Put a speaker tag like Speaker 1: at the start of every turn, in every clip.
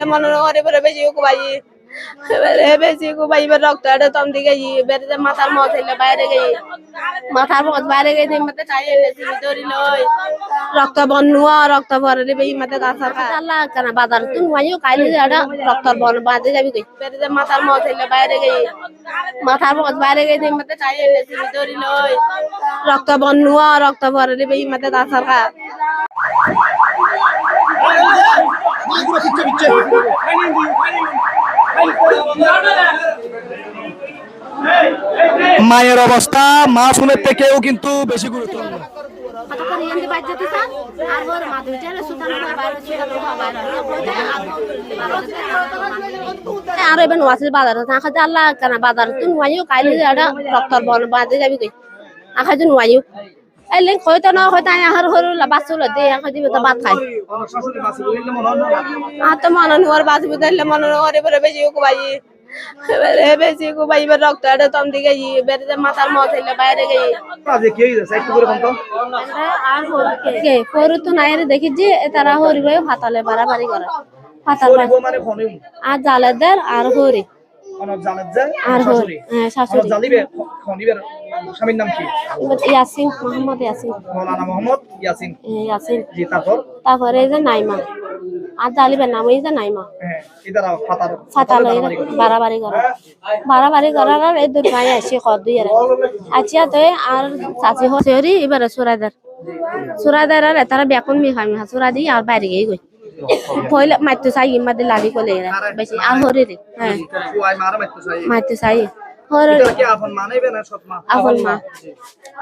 Speaker 1: মনে করে পরে বেশি কুবাই। এবারে বেশি কুবাই এবার রক্ত এটা তম দিকে যে মাথার মত হইলে বাইরে গেই মাথার মত বাইরে গেই মতে চাই এলে সিবি ধরি লই। রক্ত বন্নুয়া রক্ত ভরে দেবে মতে গাছার আল্লাহ কেন বাজার তুই মাইও কাইলে এটা রক্ত বন বাঁধে যাবি কই? যে মাথার মত হইলে বাইরে গেই মাথার মত বাইরে গেই মতে চাই এলে সিবি ধরি লই। রক্ত বন্নুয়া রক্ত ভরে দেবে মতে গাছার কা
Speaker 2: মায়ের অবস্থা মা শুনের থেকেও কিন্তু বেশি
Speaker 3: স্যার আর এবার নোয়াছিল বাজার আখা যে আল্লাহ কেন বাজার? তুই নোয়াইও কাইলে রক্তর বন বাঁধে যাবি কই? আখা যে নোয়াইও। এলে হয়তো না হয়তো আই আহার হরু বাচ্চা দে আখা দিবে তো খাই। আর তো মনে নোয়ার বাঁচবি তাহলে মনে নোয়ারে পরে বেশি কুবাই এবারে বেশি কুবাই এবার রক্ত এটা তম দিকে এবারে যে মাথার মত হইলে বাইরে গেই কে? করু তো নাই রে দেখি যে তারা হরি ভাই ফাতালে বাড়াবাড়ি করে। ফাতাল আর জালেদের আর হরি। আর হরি। হ্যাঁ শাশুড়ি।
Speaker 2: স্বামীর নাম কি?
Speaker 3: ইয়াসিন মোহাম্মদ ইয়াসিন।
Speaker 2: মৌলানা মোহাম্মদ ইয়াসিন।
Speaker 3: ইয়াসিন।
Speaker 2: জি তারপর?
Speaker 3: তারপরে এই যে নাইমা। আর জালিবের নাম এই যে নাইমা।
Speaker 2: ইদারা ফাতার
Speaker 3: ফাতালে বাড়াবাড়ি করে। বাড়াবাড়ি করার আর এই দুই ভাই আসি কর দুই আর আচ্ছা তো আর চাচি হরি এবারে সুরাইদার সুরাইদার আর তারা বেকন মি খাই মিহা সুরা দি আর বাইরে গিয়ে গই। পয়লা মাইতো চাই ইমাদে লালি কলে বেশি আর হরি রে হ্যাঁ
Speaker 2: মাইতো চাই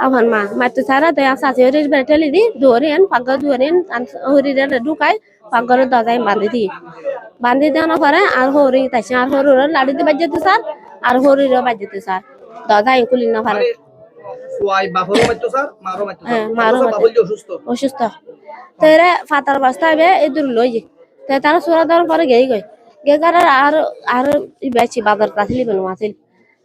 Speaker 2: মা
Speaker 3: মা? সারা আর দি বাঁধি দি। বাঁধি পরে হরি তাইছে হরুর বাজতে স্যার হরির বাজতে স্যার। না পারে হ্যাঁ, মারও মাইতো।
Speaker 2: বাবুল অসুস্থ।
Speaker 3: অসুস্থ। তো এরা ফাতার বস্তা হবে এই দূর লই যে তারা সুরা দেওয়ার পরে গেই গই। গে আর আর বেশি বাজার কাছিলি বেনু আছিল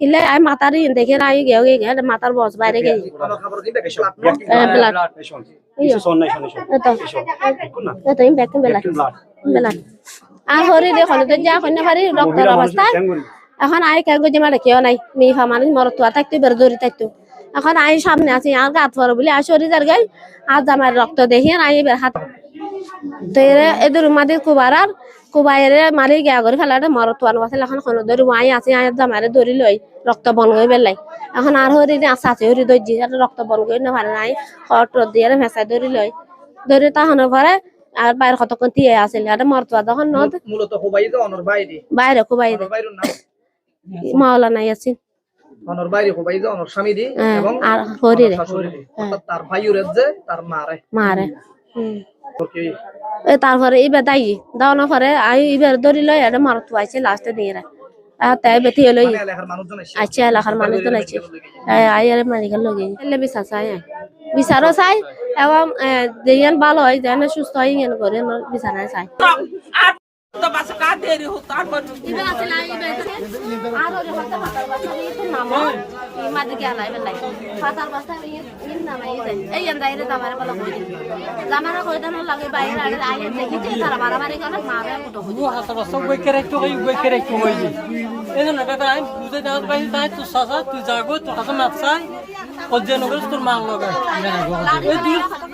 Speaker 3: কিলে আই ইয়ে দেখে আই গেও গে গে মাথার বস বাইরে গে ব্লাড ইম ব্যাক বেলা। আর হরি দে তো যা খনে পারি রক্তের অবস্থা। এখন আই কে গজে মারে কেউ নাই। মি ফা মানুষ মরত থাকতে বের দৌড়ি থাকতো। এখন আই সামনে আছি আর গাত পর বলে আর শরীর যার গাই আর জামার রক্ত দেখি আর আই বের হাত তো এদের মাঝে কুবার আর কুবাইরে মারি গিয়া করে ফেলাটা মরত আনো আছে এখন কোনো ধরি আই আছে আই জামারে ধরি লই রক্ত বন হয়ে বেলাই এখন আর হরি আছে আছে হরি দর্জি রক্ত বন করে না পারে নাই হট দিয়ে ভেসাই ধরি লই ধরি তাহনের পরে আর বাইরে কতক্ষণ দিয়ে আসিল আর মরতুয়া তখন নদ
Speaker 2: মূলত হবাই তো অনর বাইরে
Speaker 3: বাইরে কুবাই দে। মাওলানা ইয়াসিন
Speaker 2: অনর বাইরে হবাই যে অনর স্বামী দি এবং
Speaker 3: আর হরি রে
Speaker 2: তার ভাইয়ের যে তার মারে
Speaker 3: মারে হুম তারপরে এবার দাই দাওয়ানোর পরে আই এবার ধরি লই এটা মারত আইছে লাস্টে দিয়ে রে তাই বেতি হলো
Speaker 2: মানে
Speaker 3: আচ্ছা এলাকার মানুষজন আছে আই আর মেডিকেল লগে এলে বিচার চাই বিচারও চাই এবং যেন ভালো হয় যেন সুস্থ হয় যেন করে বিচারায় চাই।
Speaker 1: তো বাসা কা দেরি হতো তারপর
Speaker 3: ইবে আছে না ইবে আর ওরে হতে পাতার বাসা এই নাম। এই মাঝে গেল আইবে লাই পাতার বাসা এই এই নাম এই দেয় এই এন্দাই রে দামারে বলা কই জামারা কই দানো লাগে বাইরে আগে আইয়ে দেখি যে তারা মারামারি করে মারে ফুটো হই
Speaker 4: হাতে বাসা বই করে একটু হই বই করে একটু হই যে এই জন্য বেটা আমি বুঝে দাও ভাই তাই তুই সাসা তুই যাগো তোর কাছে মাছ চাই। ও যে নগর তোর মাল লগা এই দুই এই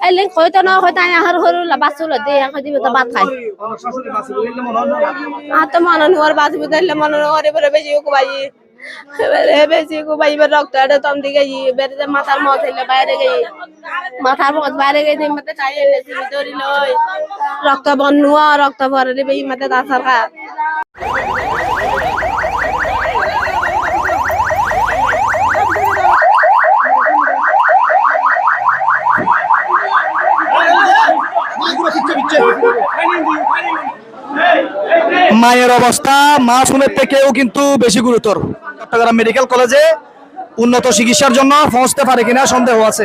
Speaker 3: এলে হয়তো না হয়তো আই আহার হরু বাচ্চা দে আখা দিবে তো ভাত খাই।
Speaker 1: আর তো মনে নোয়ার বাঁচবি তাহলে মনে করে পরে বেশি কুবাই।
Speaker 3: এবারে বেশি ভাই এবার আটে তম দিকে এবারে যে মাথার মত হইলে বাইরে গেই মাথার মত বাইরে গেছে মতে তাই এনেছি ধরি লই। রক্ত বন্নুয়া রক্ত ভরে দিবে মতে দাসার খা
Speaker 1: মায়ের অবস্থা মা সুনের থেকেও কিন্তু বেশি গুরুতর। চট্টগ্রাম মেডিকেল কলেজে উন্নত চিকিৎসার জন্য পৌঁছতে পারে কিনা সন্দেহ আছে।